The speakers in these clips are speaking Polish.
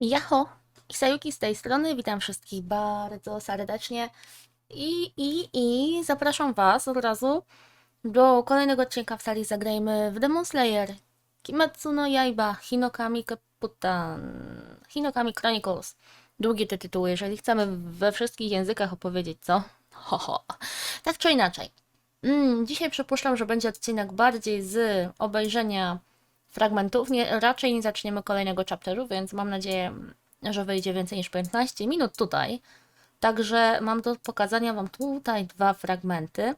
Jaho, Isayuki z tej strony, witam wszystkich bardzo serdecznie i, i, i zapraszam Was od razu do kolejnego odcinka w sali Zagrajmy w Demon Slayer Kimetsu no Yaiba Hinokami Kaputan Hinokami Chronicles Długie te tytuły, jeżeli chcemy we wszystkich językach opowiedzieć, co? Ho, ho. Tak czy inaczej. Mm, dzisiaj przypuszczam, że będzie odcinek bardziej z obejrzenia fragmentów. Nie, raczej nie zaczniemy kolejnego chapteru, więc mam nadzieję, że wyjdzie więcej niż 15 minut tutaj. Także mam do pokazania Wam tutaj dwa fragmenty.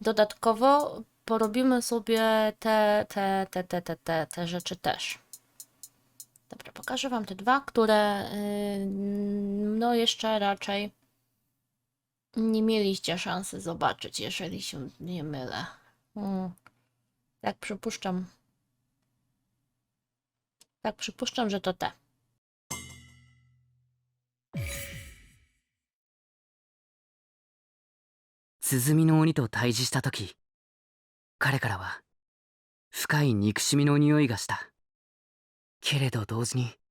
Dodatkowo porobimy sobie te, te, te, te, te, te, te rzeczy też. Dobra, pokażę Wam te dwa, które yy, no jeszcze raczej nie mieliście szansy zobaczyć, jeżeli się nie mylę. Hmm. Tak przypuszczam. Tak przypuszczam, że to te. 鼓の鬼と対峙した時彼からは深い憎しみの匂いがしたけれど同時に「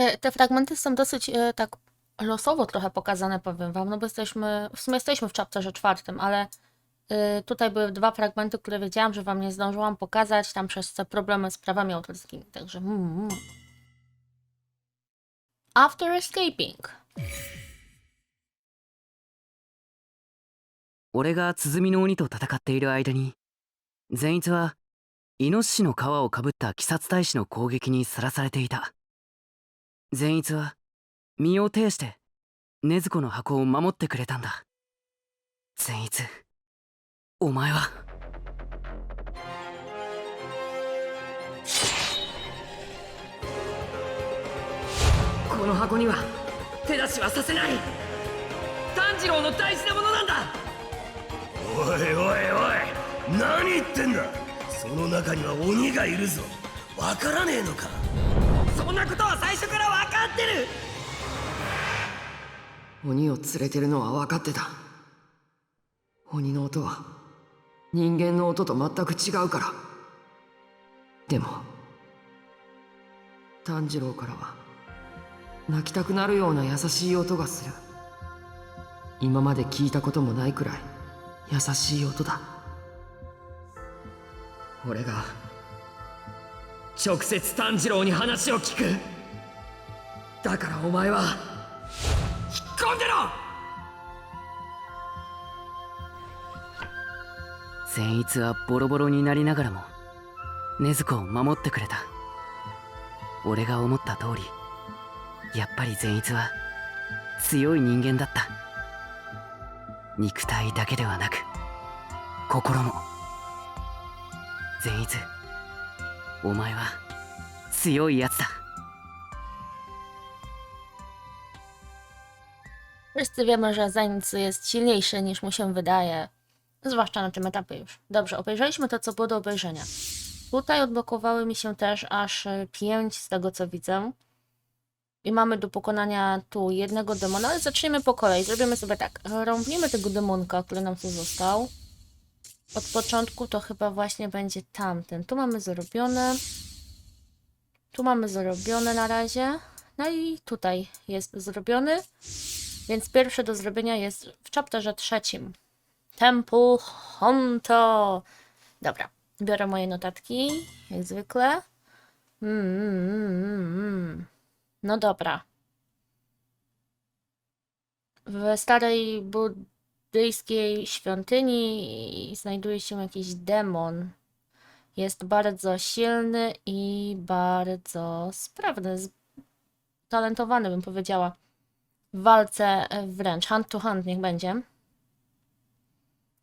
E, Te fragmenty są dosyć e, tak losowo trochę pokazane, powiem wam, no bo jesteśmy, w sumie jesteśmy w chapterze czwartym, ale e, tutaj były dwa fragmenty, które wiedziałam, że wam nie zdążyłam pokazać, tam przez te problemy z prawami autorskimi, także mm, mm. After escaping. 俺が鼓の鬼と戦っている間に善逸はイノシシの皮をかぶった鬼殺隊士の攻撃にさらされていた 善逸は身を挺して禰豆子の箱を守ってくれたんだ。善逸お前は。この箱には手出しはさせない。炭治郎の大事なものなんだ。おいおいおい何言ってんだ。その中には鬼がいるぞ。わからねえのか。そんなことは最初から分かってる。鬼を連れてるのは分かってた。鬼の音は人間の音と全く違うから。でも炭治郎からは泣きたくなるような優しい音がする。今まで聞いたこともないくらい優しい音だ。俺が直接炭治郎に話を聞く。だからお前は引っ込んでろ！善逸はボロボロになりながらも禰豆子を守ってくれた。俺が思った通りやっぱり善逸は強い人間だった。肉体だけではなく心も。善逸お前は強いやつだ。Wszyscy wiemy, że Zenitsu jest silniejszy niż mu się wydaje. Zwłaszcza na tym etapie już. Dobrze, obejrzeliśmy to, co było do obejrzenia. Tutaj odblokowały mi się też aż 5 z tego, co widzę. I mamy do pokonania tu jednego demona, ale zaczniemy po kolei. Zrobimy sobie tak. Rąbnijmy tego demonka, który nam tu został. Od początku to chyba właśnie będzie tamten. Tu mamy zrobione. Tu mamy zrobione na razie. No i tutaj jest zrobiony. Więc pierwsze do zrobienia jest w chapterze trzecim. Temple Honto. Dobra, biorę moje notatki, jak zwykle. Mm, mm, mm. No dobra. W starej buddyjskiej świątyni znajduje się jakiś demon. Jest bardzo silny i bardzo sprawny, talentowany bym powiedziała. W walce e, wręcz, hand to hand niech będzie.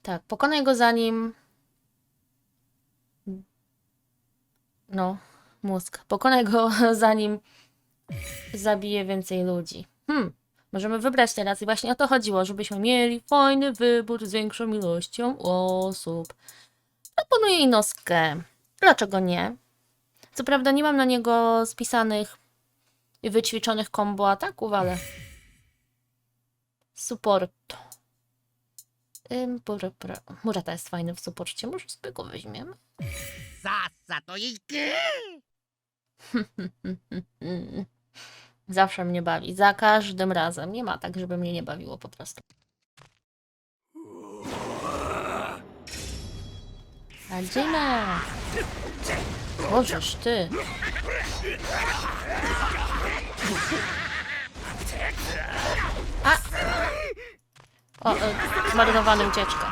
Tak, pokonaj go zanim... No, mózg. Pokonaj go zanim zabije więcej ludzi. Hmm, możemy wybrać teraz i właśnie o to chodziło, żebyśmy mieli fajny wybór z większą ilością osób. Proponuję Inoskę. Dlaczego nie? Co prawda nie mam na niego spisanych i wyćwiczonych kombo ataków, ale... Support. Murata jest fajny w suporcie, może sobie go weźmiemy? Sasa to jej Zawsze mnie bawi, za każdym razem. Nie ma tak, żeby mnie nie bawiło po prostu. Radzimy! Możesz ty! O, e, y, zmarnowanym dziecko.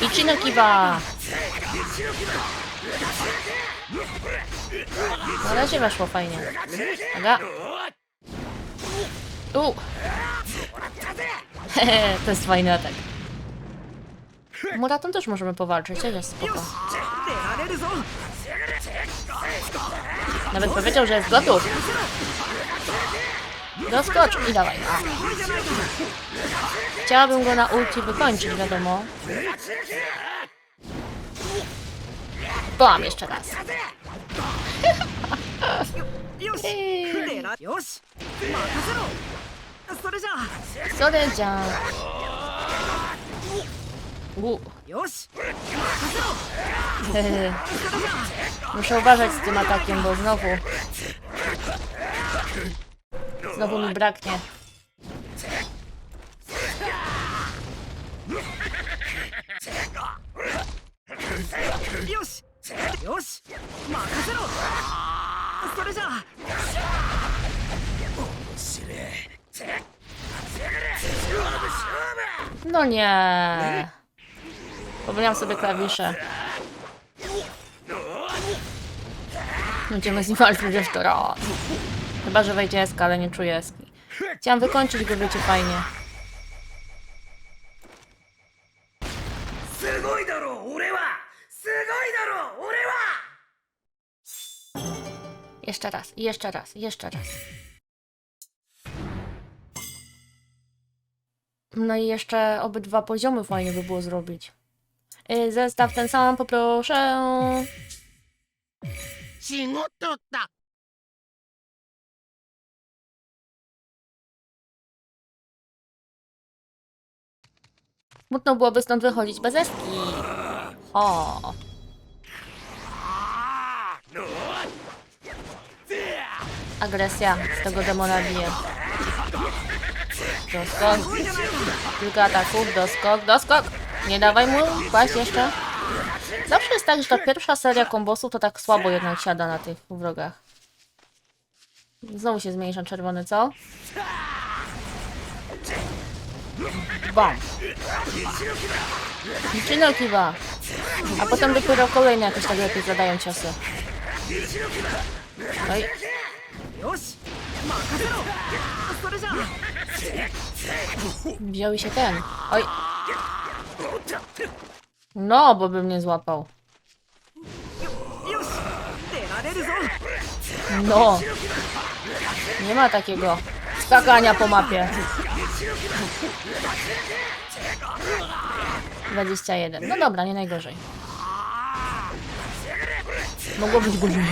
Ichina Kiba! Na razie weszło fajnie. Aga. U! Hehe, to jest fajny atak. Muratą też możemy powalczyć, ale jest spoko. Nawet powiedział, że jest gotów. Doskocz i dawaj. Chciałabym go na ulti wykończyć, wiadomo. Bam, jeszcze raz. Sodeja. Muszę uważać z tym atakiem, bo znowu Znowu mi braknie. Już! No nie! Pomyliłam sobie klawisze. Będziemy z nim walczyć jeszcze raz. Chyba, że wejdzie eska, ale nie czuję eski. Chciałam wykończyć go, wiecie, fajnie. すごいだろ俺はすごいだろ俺は Jeszcze raz, i jeszcze raz, i jeszcze raz. No i jeszcze obydwa poziomy fajnie by było zrobić. Y, Zestaw ten sam, poproszę. 仕事だ Smutno byłoby stąd wychodzić bez eski. O. Agresja z tego demona bije. Doskok. Kilka ataków, doskok, doskok. Nie dawaj mu kłaść jeszcze. Zawsze jest tak, że ta pierwsza seria kombosów to tak słabo jednak siada na tych wrogach. Znowu się zmniejsza czerwony, co? Bam. Niczyno kiwa. A potem dopiero kolejne jakoś tak lepiej zadają ciosy. No Oj. Wziął się ten. Oj. No, bo bym nie złapał. No. Nie ma takiego skakania po mapie. 21. No dobra, nie najgorzej. Mogło być gorzej.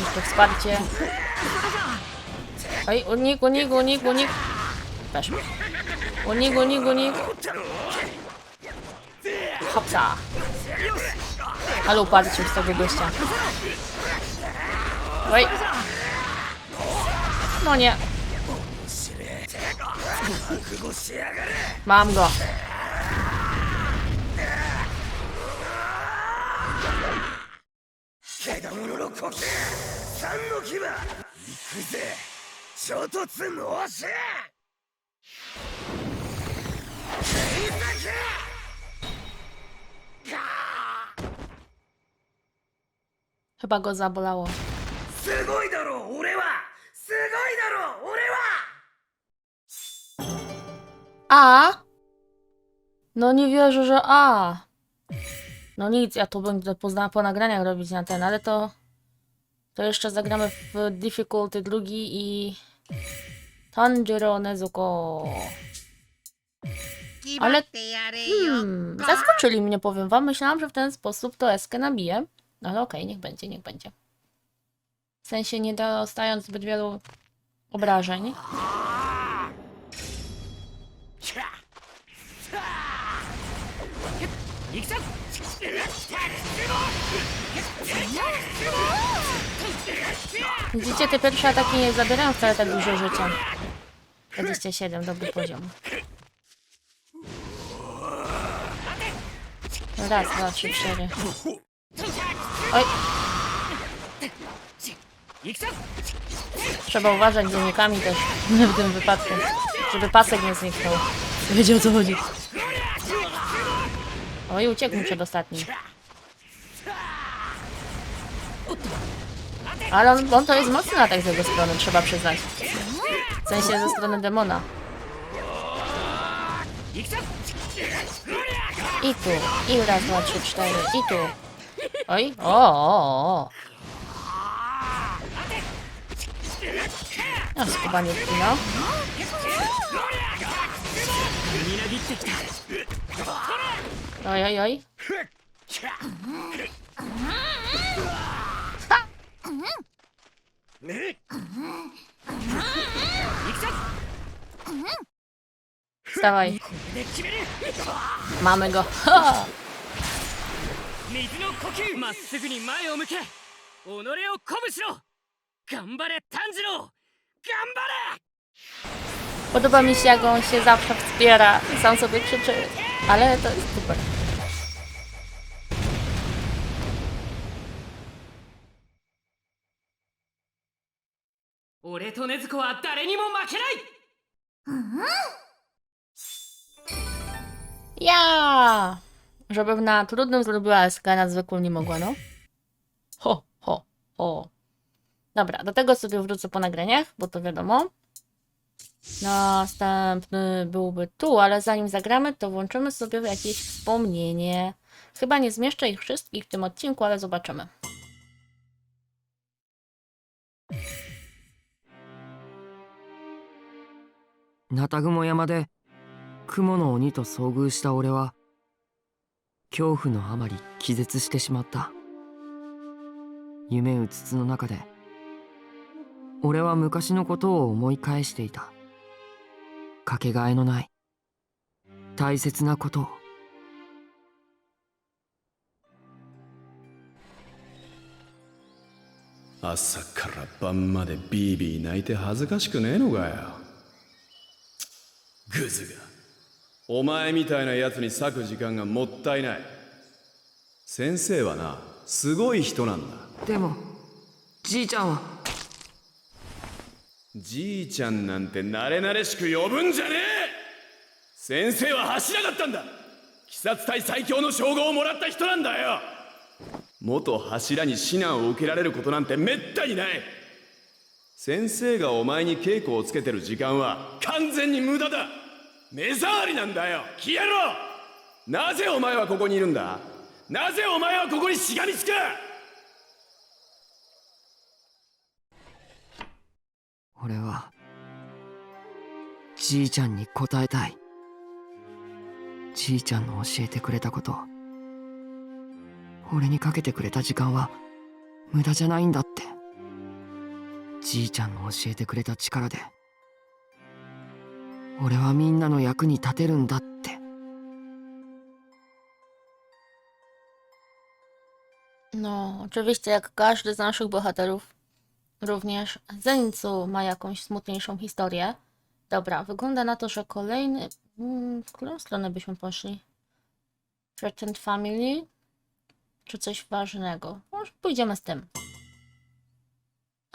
Jeszcze wsparcie. Oj, unik, unik, unik, unik. Weszło. Unik, unik, unik. Hopsa. Ale upadł się z tego gościa. Oj. No nie. Mam go. Chyba go zabolało. すごいだろ俺は すごいだろ俺は A? No nie wierzę, że A. No nic, ja to będę pozna po nagraniach robić na ten, ale to... To jeszcze zagramy w difficulty drugi i... Tanjiro Nezuko. Ale... Hmm, zaskoczyli mnie, powiem wam. Myślałam, że w ten sposób to eskę nabiję. Ale okej, niech będzie, niech będzie. W sensie nie dostając zbyt wielu obrażeń. Widzicie, te pierwsze ataki nie zabierają wcale tak dużo życia. 27, dobry poziom. Raz, dwa, trzy, cztery. Oj! Trzeba uważać z unikami też w tym wypadku, żeby pasek nie zniknął. Wiedział o co chodzi. O i uciekł mi przedostatni. Ale on, on to jest mocny atak z jego strony, trzeba przyznać. W sensie ze strony demona. I tu, i raz, dwa, trzy, cztery, i tu. Oj, o, o, o. あそこまで行くいいい Stawaj. Mamy go. Ha! 頑張れ炭治郎頑張れ Podoba mi się, jak on się zawsze wspiera. Sam sobie krzyczy. Ale to jest super. 俺と禰豆子は誰にも負けない Ja! Żebym na trudnym zrobiła SK, na zwykłym nie mogła, no. Ho, ho, ho. Dobra, do tego sobie wrócę po nagraniach, bo to wiadomo. Następny byłby tu, ale zanim zagramy, to włączymy sobie jakieś wspomnienie. Chyba nie zmieszczę ich wszystkich w tym odcinku, ale zobaczymy. ナタグモ山で雲の鬼と遭遇した俺は恐怖のあまり気絶してしまった夢うつつの中で 俺は昔のことを思い返していた。かけがえのない大切なことを。朝から晩までビービー泣いて恥ずかしくねえのかよ。グズがお前みたいな奴に割く時間がもったいない。先生はなすごい人なんだ。でもじいちゃんはじいちゃんなんて慣れ慣れしく呼ぶんじゃねえ。先生は柱だったんだ。鬼殺隊最強の称号をもらった人なんだよ。元柱に指南を受けられることなんてめったにない。先生がお前に稽古をつけてる時間は完全に無駄だ。目障りなんだよ。消えろ。なぜお前はここにいるんだ。なぜお前はここにしがみつく。俺はじいちゃんに答えたい。じいちゃんの教えてくれたこと。俺にかけてくれた時間は無駄じゃないんだって。じいちゃんの教えてくれた力で。俺はみんなの役に立てるんだって。No, oczywiście, jak każdy z naszych bohaterów, również Zenitsu ma jakąś smutniejszą historię. Dobra, wygląda na to, że kolejny. Mm, W którą stronę byśmy poszli? Threatened Family? Czy coś ważnego? Może pójdziemy z tym.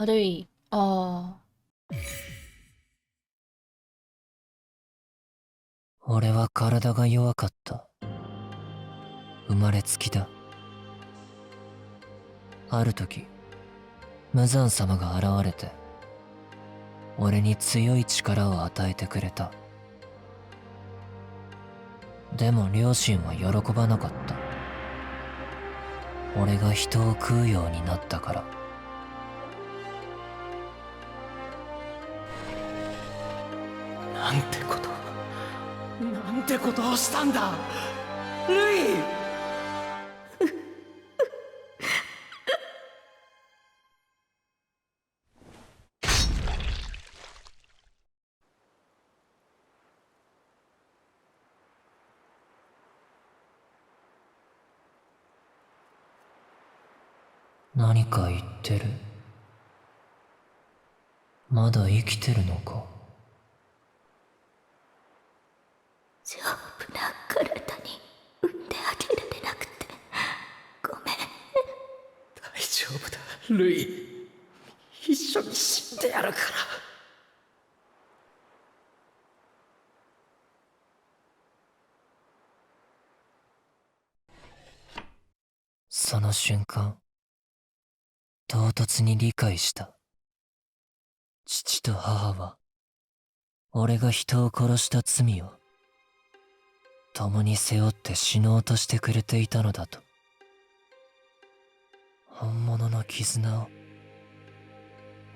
Rui. O, 俺は体が弱かった生まれつきだある時 無惨様が現れて俺に強い力を与えてくれた。でも両親は喜ばなかった。俺が人を食うようになったから。なんてことなんてことをしたんだ。ルイ！何か言ってる。まだ生きてるのか。丈夫な体に産んであげられなくて。ごめん。大丈夫だ。ルイ一緒に死んでやるから。その瞬間唐突に理解した。父と母は俺が人を殺した罪を共に背負って死のうとしてくれていたのだと。本物の絆を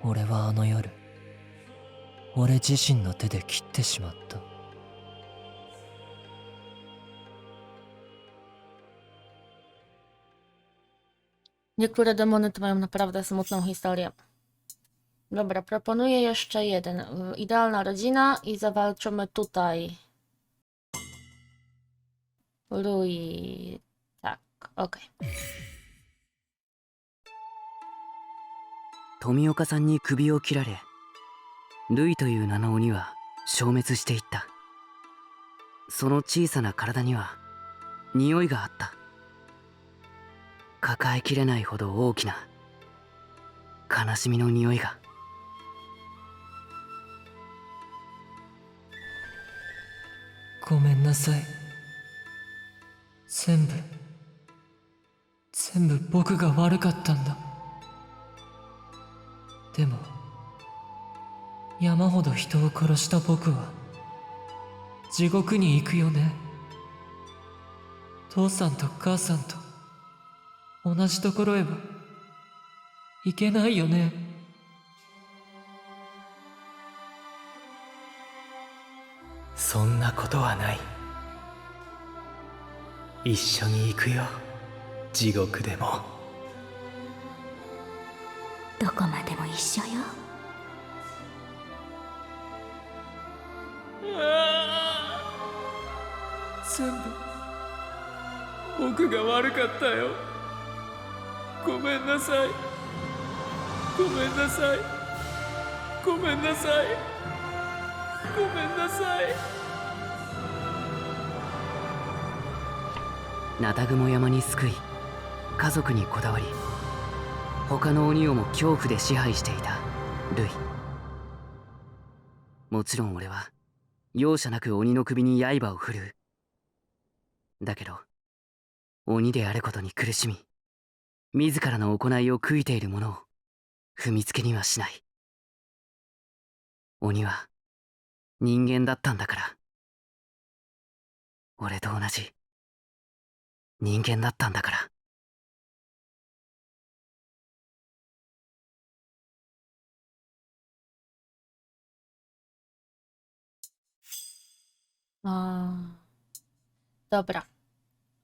俺はあの夜俺自身の手で切ってしまった。Niektóre demony to mają naprawdę smutną historię. Dobra, proponuję jeszcze jeden. Idealna rodzina i zawalczymy tutaj. Rui. Tak, okej. 富岡さんに首を切られルイという名の鬼は消滅していったその小さな体には匂いがあった抱えきれないほど大きな悲しみの匂いが。ごめんなさい。全部全部僕が悪かったんだ。でも山ほど人を殺した僕は地獄に行くよね。父さんと母さんと。同じところへは行けないよね。そんなことはない。一緒に行くよ。地獄でも。どこまでも一緒よ。全部僕が悪かったよごめんなさい。ごめんなさい。ごめんなさい。ごめんなさい。ナタグモ山に救い家族にこだわり他の鬼をも恐怖で支配していたルイ。もちろん俺は容赦なく鬼の首に刃を振るう。だけど鬼であることに苦しみ自らの行いを悔いている者を踏みつけにはしない鬼は人間だったんだから俺と同じ人間だったんだから「A, dobra.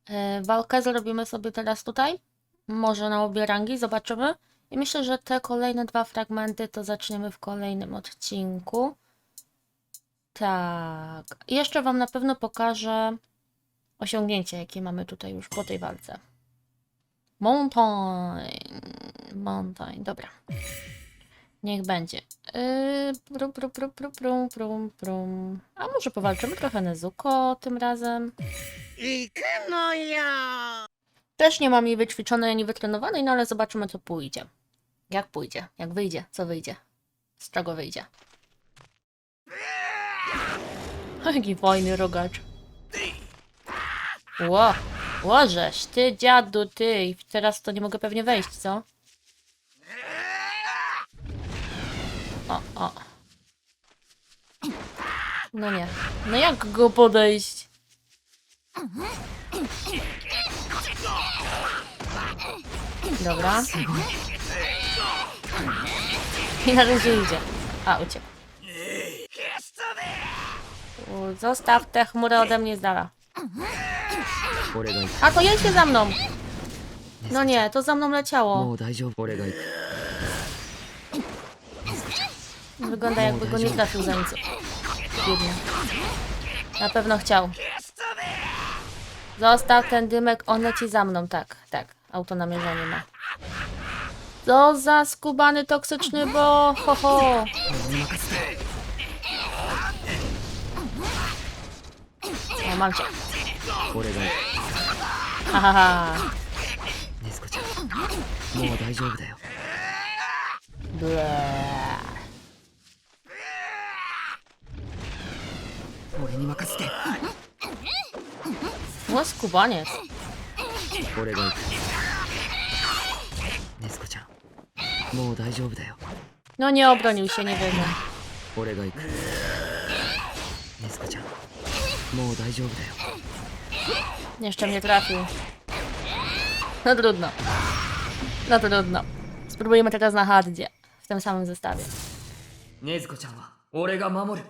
E, walkę zrobimy sobie teraz tutaj? Może na obie rangi, zobaczymy. I myślę, że te kolejne dwa fragmenty to zaczniemy w kolejnym odcinku. Tak. I jeszcze Wam na pewno pokażę osiągnięcie, jakie mamy tutaj już po tej walce. Mountain. Mountain, dobra. Niech będzie. Yy, prum, prum, prum, prum, prum, prum. A może powalczymy trochę Nezuko tym razem? Też nie mam jej wyćwiczonej ani wytrenowanej, no ale zobaczymy co pójdzie. Jak pójdzie, jak wyjdzie, co wyjdzie. Z czego wyjdzie. Jaki fajny rogacz. Ło, łożeś, ty dziadu, ty. I teraz to nie mogę pewnie wejść, co? O, o. No nie. No jak go podejść? Dobra. I na razie idzie. A, uciekł. U, Zostaw tę chmurę ode mnie z dala. 俺が行く A to jedźcie za mną! No nie, to za mną も leciało. う大丈夫俺が行く Wygląda jakby go nie trafił za nic. Biedny. Na pewno chciał. Zostaw ten dymek, on leci za mną. Tak, tak. Auto namierzenie ma. Co za skubany toksyczny, bo ho ho. O, mam cię. Hahaha. Ble. 俺に任せて O, skubaniec. 俺が行くネスコちゃんもう大丈夫だよ No nie obronił się, nie wiem. 俺が行くネスコちゃんもう大丈夫だよ Jeszcze mnie trafił. No trudno. No trudno. Spróbujemy teraz na hardzie. W tym samym zestawie. 禰豆子ちゃんは俺が守る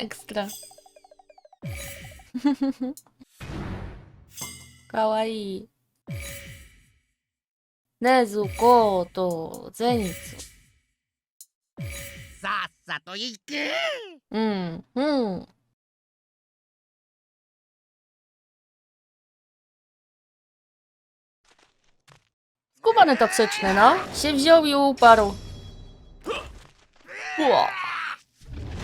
Ekstra. Kawaii. Nezuko to Zenitsu. さっさと行け Mm, mm. Skubany toksyczny, no. Się wziął i uparł. Ło.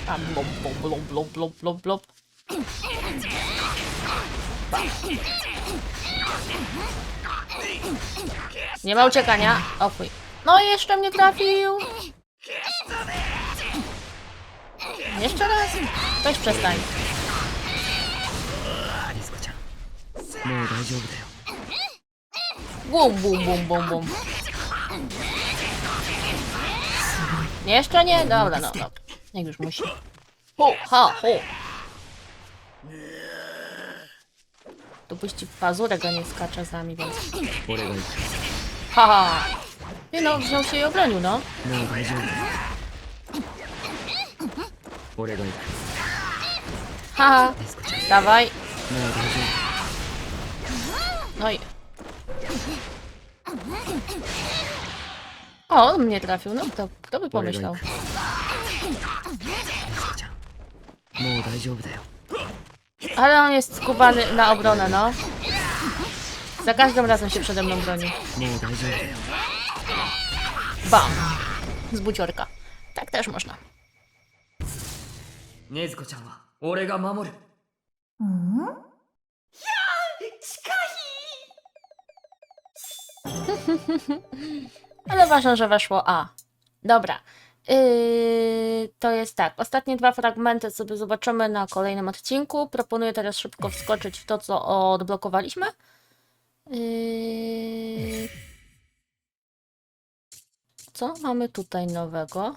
A blop, blop, blop, blop, blop, blop, blop. Nie ma uciekania. O fuj. No jeszcze mnie trafił. Jeszcze raz. Weź przestań. Bum, bum, bum, bum, bum. Jeszcze nie? Dobra, no, dobra. Jak już musi. Ho, ha, ho. Dopuści pazurek, a nie skacze z nami, więc... Ha, ha. Nie no, wziął się i obronił, no. No, Ha, ha. Dawaj. No. No i... O, on mnie trafił. No, kto, kto by pomyślał? 夫ネスコちゃんもう大丈夫だよ Ale on jest skubany na obronę, no. Za każdym razem się przede mną broni. もう大丈夫だよ Bam! Z buciorka. Tak też można. 禰豆子ちゃんは俺が守る Ale ważne, że weszło A. Dobra. Yy, to jest tak. Ostatnie dwa fragmenty sobie zobaczymy na kolejnym odcinku. Proponuję teraz szybko wskoczyć w to, co odblokowaliśmy. Yy... Co mamy tutaj nowego?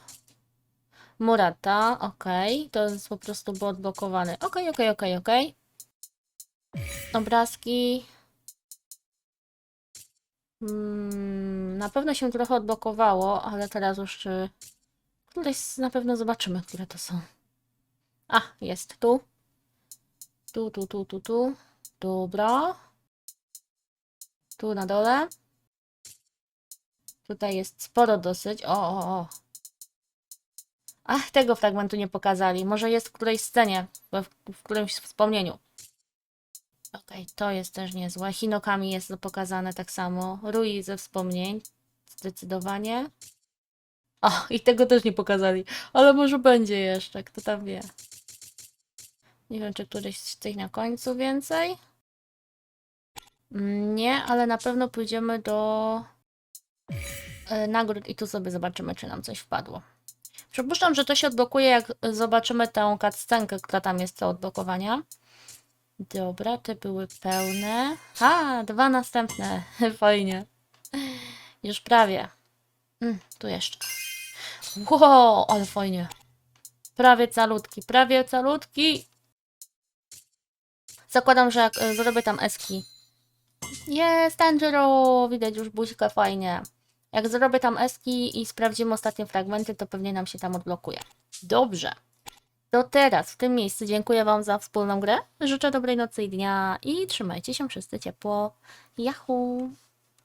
Murata, ok. To jest po prostu był odblokowany. Ok, ok, ok, ok. Obrazki. Mm, na pewno się trochę odblokowało, ale teraz już y, któreś na pewno zobaczymy, które to są. A, jest tu. Tu, tu, tu, tu, tu. Dobra. Tu na dole. Tutaj jest sporo dosyć. O, o, o. Ach, tego fragmentu nie pokazali. Może jest w którejś scenie, w, w którymś wspomnieniu. Okej, to jest też niezłe. Hinokami jest to pokazane tak samo. Rui ze wspomnień. Zdecydowanie. O, i tego też nie pokazali. Ale może będzie jeszcze, kto tam wie. Nie wiem, czy któryś z tych na końcu więcej. Mm, Nie, ale na pewno pójdziemy do e, nagród i tu sobie zobaczymy, czy nam coś wpadło. Przypuszczam, że to się odblokuje, jak zobaczymy tę cutscenkę, która tam jest do odblokowania. Dobra, te były pełne. A, dwa następne. Fajnie. Już prawie. Mm, tu jeszcze. Wow, ale fajnie. Prawie calutki, prawie calutki. Zakładam, że jak e, zrobię tam eski. Jest Tanjiro! Widać już buźkę fajnie. Jak zrobię tam eski i sprawdzimy ostatnie fragmenty, to pewnie nam się tam odblokuje. Dobrze. To teraz w tym miejscu dziękuję Wam za wspólną grę. Życzę dobrej nocy i dnia i trzymajcie się wszyscy ciepło. Yahoo!